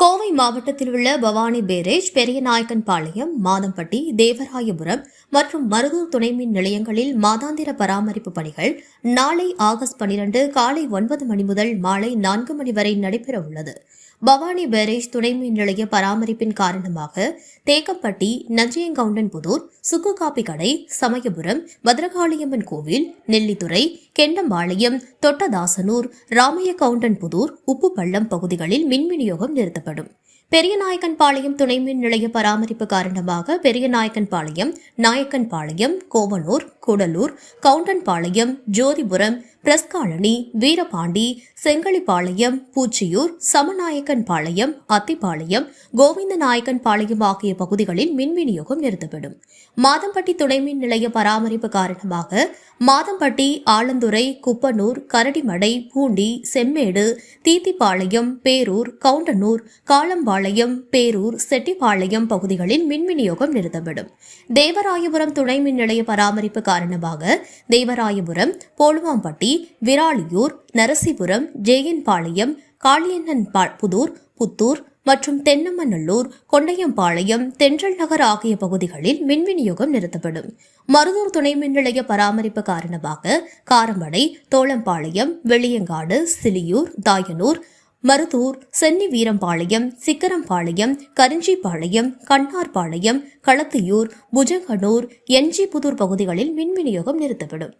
கோவை மாவட்டத்தில் உள்ள பவானி பேரேஜ் பெரியநாயக்கன்பாளையம் மாதம்பட்டி தேவராயபுரம் மற்றும் மருதூர் துணைமின் நிலையங்களில் மாதாந்திர பராமரிப்பு பணிகள் நாளை ஆகஸ்ட் பனிரண்டு காலை ஒன்பது மணி முதல் மாலை நான்கு மணி வரை நடைபெறவுள்ளது. பவானி பேரேஜ் துணை மின் நிலைய பராமரிப்பின் காரணமாக தேக்கம்பட்டி நஞ்சியங்கவுண்டன்புதூர் சுக்குகாப்பி கடை சமயபுரம் பத்ரகாளியம்மன் கோவில் நெல்லித்துறை கெண்டம்பாளையம் தொட்டதாசனூர் ராமைய கவுண்டன்புதூர் உப்புப்பள்ளம் பகுதிகளில் மின் விநியோகம் நிறுத்தப்படும். பெரியநாயக்கன்பாளையம் துணை மின் நிலைய பராமரிப்பு காரணமாக Periyanayakkanpalayam Nayakkanpalayam Kovanur Koodalur Kavundampalayam Jothipuram பிரஸ்காலனி Veerapandi Sengalipalayam Poochiyur Samanayakkanpalayam Athipalayam Govindanayakkanpalayam ஆகிய பகுதிகளில் மின் விநியோகம் நிறுத்தப்படும். மாதம்பட்டி துணைமின் நிலைய பராமரிப்பு காரணமாக மாதம்பட்டி ஆலந்துறை குப்பனூர் கரடிமடை பூண்டி செம்மேடு தீத்திப்பாளையம் பேரூர் கவுண்டனூர் காலம்பாளையம் பேரூர் செட்டிப்பாளையம் பகுதிகளில் மின் விநியோகம் நிறுத்தப்படும். தேவராயபுரம் துணை மின் நிலைய பராமரிப்பு காரணமாக தேவராயபுரம் போலுவாம்பட்டி விராலியூர் நரசிபுரம் ஜெயன்பாளையம் காளியண்ணன் புதூர் புத்தூர் மற்றும் தென்னமநல்லூர் கொண்டையம்பாளையம் தென்றல் நகர் ஆகிய பகுதிகளில் மின் விநியோகம் நிறுத்தப்படும். மருதூர் துணை மின் நிலைய பராமரிப்பு காரணமாக காரமடை தோளம்பாளையம் வெளியங்காடு சிலியூர் தாயனூர் மருதூர் சென்னி வீரம்பாளையம் சிக்கரம்பாளையம் கரிஞ்சிப்பாளையம் கண்ணார்பாளையம் களத்தியூர் புஜங்கனூர் என்ஜிபுதூர் பகுதிகளில் மின் விநியோகம் நிறுத்தப்படும்.